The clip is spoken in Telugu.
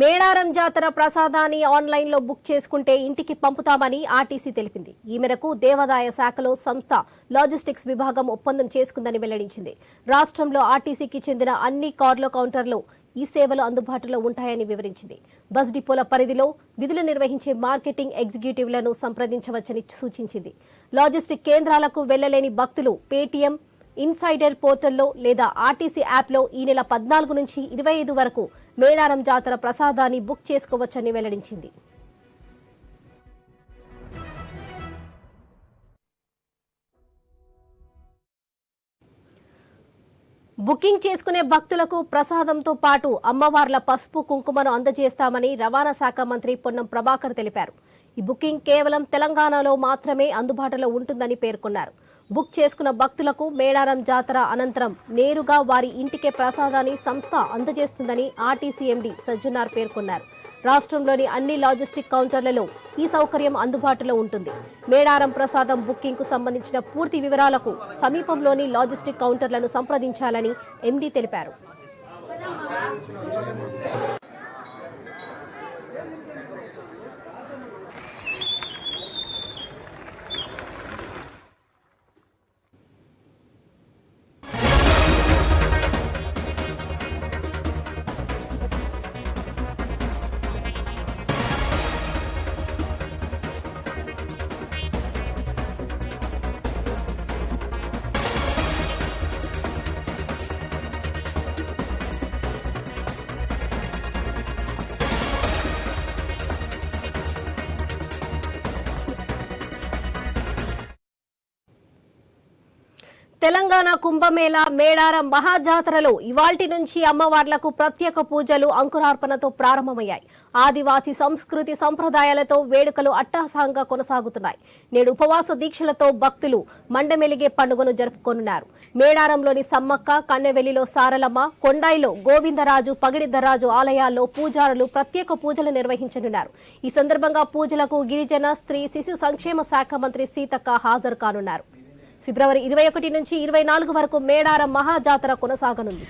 మేడారం జాతర ప్రసాదాన్ని ఆన్లైన్లో బుక్ చేసుకుంటే ఇంటికి పంపుతామని ఆర్టీసీ తెలిపింది. ఈ మేరకు దేవాదాయ శాఖలో సంస్థ లాజిస్టిక్స్ విభాగం ఒప్పందం చేసుకుందని వెల్లడించింది. రాష్ట్రంలో ఆర్టీసీకి చెందిన అన్ని కార్ల కౌంటర్లు ఈ సేవలు అందుబాటులో ఉంటాయని వివరించింది. బస్ డిపోల పరిధిలో విధులు నిర్వహించే మార్కెటింగ్ ఎగ్జిక్యూటివ్లను సంప్రదించవచ్చని సూచించింది. లాజిస్టిక్ కేంద్రాలకు వెళ్ళలేని భక్తులు పేటీఎం ఇన్సైడర్ పోర్టల్లో లేదా ఆర్టీసీ యాప్లో ఈ నెల పద్నాలుగు నుంచి ఇరవై ఐదు వరకు మేడారం జాతర ప్రసాదాన్ని బుక్ చేసుకోవచ్చని వెల్లడించింది. బుకింగ్ చేసుకునే భక్తులకు ప్రసాదంతో పాటు అమ్మవార్ల పసుపు కుంకుమను అందజేస్తామని రవాణా శాఖ మంత్రి పొన్నం ప్రభాకర్ తెలిపారు. ఈ బుకింగ్ కేవలం తెలంగాణలో మాత్రమే అందుబాటులో ఉంటుందని పేర్కొన్నారు. బుక్ చేసుకున్న భక్తులకు మేడారం జాతర అనంతరం నేరుగా వారి ఇంటికే ప్రసాదాన్ని సంస్థ అందజేస్తుందని ఆర్టీసీ ఎండీ సజ్జనార్ పేర్కొన్నారు. రాష్ట్రంలోని అన్ని లాజిస్టిక్ కౌంటర్లలో ఈ సౌకర్యం అందుబాటులో ఉంటుంది. మేడారం ప్రసాదం బుకింగ్కు సంబంధించిన పూర్తి వివరాలకు సమీపంలోని లాజిస్టిక్ కౌంటర్లను సంప్రదించాలని ఎండీ తెలిపారు. తెలంగాణ కుంభమేళ మేడారం మహాజాతరలో ఇవాల్టి నుంచి అమ్మవార్లకు ప్రత్యేక పూజలు అంకురార్పణతో ప్రారంభమయ్యాయి. ఆదివాసీ సంస్కృతి సంప్రదాయాలతో వేడుకలు అట్టహాసంగా కొనసాగుతున్నాయి. నేడు ఉపవాస దీక్షలతో భక్తులు మండమెలిగే పండుగను జరుపుకోనున్నారు. మేడారంలోని సమ్మక్క కన్నెవెల్లిలో సారలమ్మ కొండాయిలో గోవిందరాజు పగిడిద్దరాజు ఆలయాల్లో పూజారులు ప్రత్యేక పూజలు నిర్వహించనున్నారు. ఈ సందర్భంగా పూజలకు గిరిజన స్త్రీ శిశు సంక్షేమ శాఖ మంత్రి సీతక్క హాజరు కానున్నారు. ఫిబ్రవరి ఇరవై ఒకటి నుంచి ఇరవై నాలుగు వరకు మేడారం మహాజాతర కొనసాగనుంది.